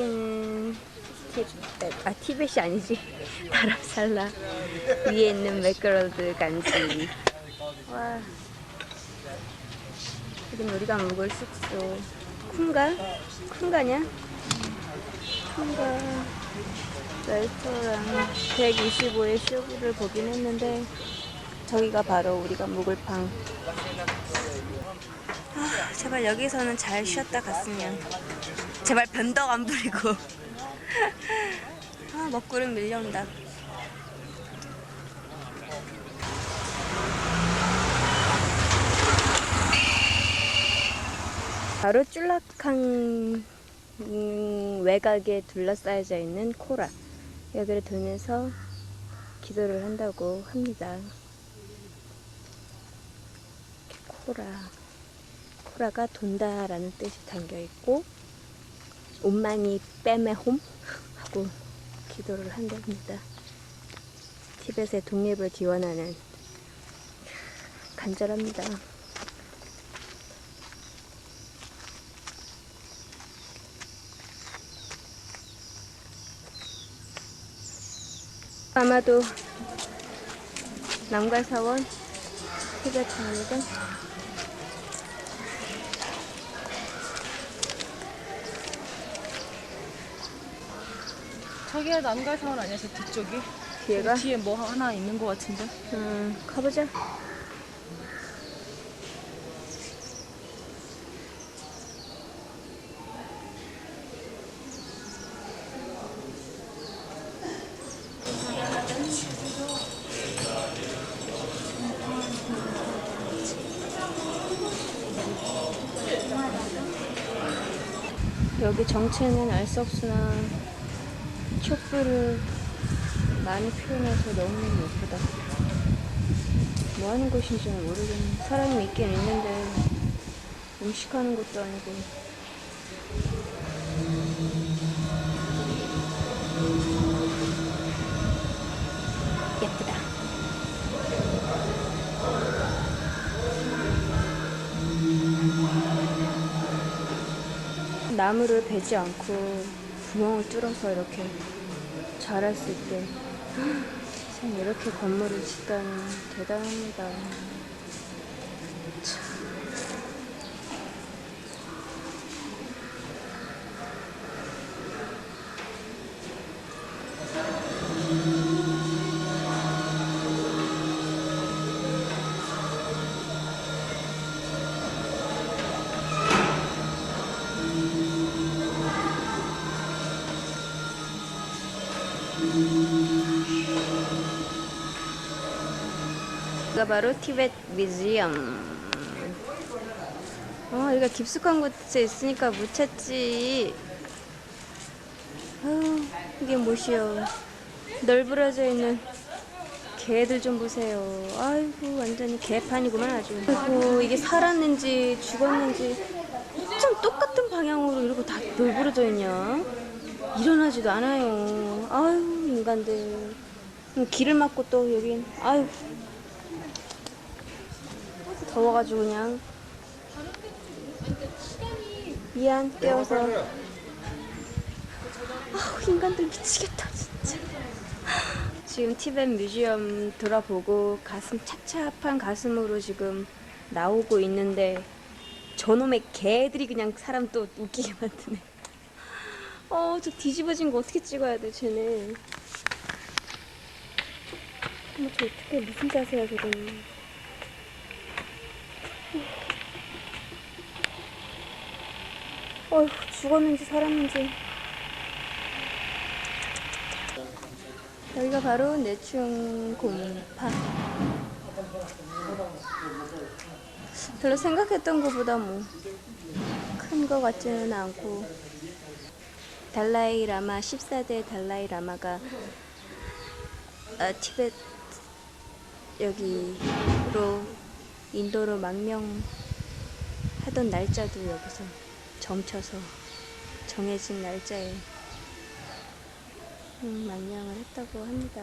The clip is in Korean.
티, 아 티벳이 아니지. 다람살라. 위에 있는 맥그럴드 간지 와. 여기는 우리가 묵을 숙소. 쿤가? 쿤가냐? 쿤가. 레스토랑 125의 쇼부를 보긴 했는데 저기가 바로 우리가 묵을 방. 아, 제발 여기서는 잘 쉬었다 갔으면 제발 변덕 안 부리고. 아 먹구름 밀려온다. 바로 쫄락한 음, 외곽에 둘러싸여져 있는 코라. 여기를 돌면서 기도를 한다고 합니다. 코라 코라가 돈다라는 뜻이 담겨 있고 옷만이 빼매 홈 하고 기도를 한답니다. 티벳의 독립을 기원하는 간절합니다. 아마도 남갈사원 티벳 장로전 저기가 남갈사원 아니야, 저 뒤쪽이? 뒤에가 뒤에 뭐 하나 있는 것 같은데? 음, 가보자. 여기 정체는 알 수 없으나 촛불을 많이 표현해서 너무너무 예쁘다. 뭐 하는 곳인지는 모르겠네. 사람이 있긴 있는데, 음식하는 것도 아니고. 예쁘다. 나무를 베지 않고 구멍을 뚫어서 이렇게 수 있게 참 이렇게 건물을 짓다니 대단합니다. 참. 여기가 바로 티벳 뮤지엄. 어, 여기가 깊숙한 곳에 있으니까 못 찾지. 아유, 이게 뭐시여. 널브러져 있는 개들 좀 보세요. 아이고, 완전히 개판이구만, 아주. 아이고, 이게 살았는지 죽었는지. 어쩜 똑같은 방향으로 이러고 다 널브러져 있냐? 일어나지도 않아요. 아유, 인간들. 음, 길을 막고 또 여긴, 아유. 더워가지고 그냥 미안 깨워서 아우 인간들 미치겠다 진짜 지금 티벳 뮤지엄 돌아보고 가슴 찹찹한 가슴으로 지금 나오고 있는데 저놈의 개들이 그냥 사람 또 웃기게 만드네 어 저 뒤집어진 거 어떻게 찍어야 돼 쟤네 어머 저 어떻게 무슨 자세야 저거는 어휴, 죽었는지 살았는지. 여기가 바로 내충 공파. 별로 생각했던 것보다 뭐, 큰것 같지는 않고. 달라이 라마, 14대 달라이 라마가, 아, 티벳, 여기로, 인도로 망명 하던 날짜도 여기서 점쳐서 정해진 날짜에 음, 망명을 했다고 합니다.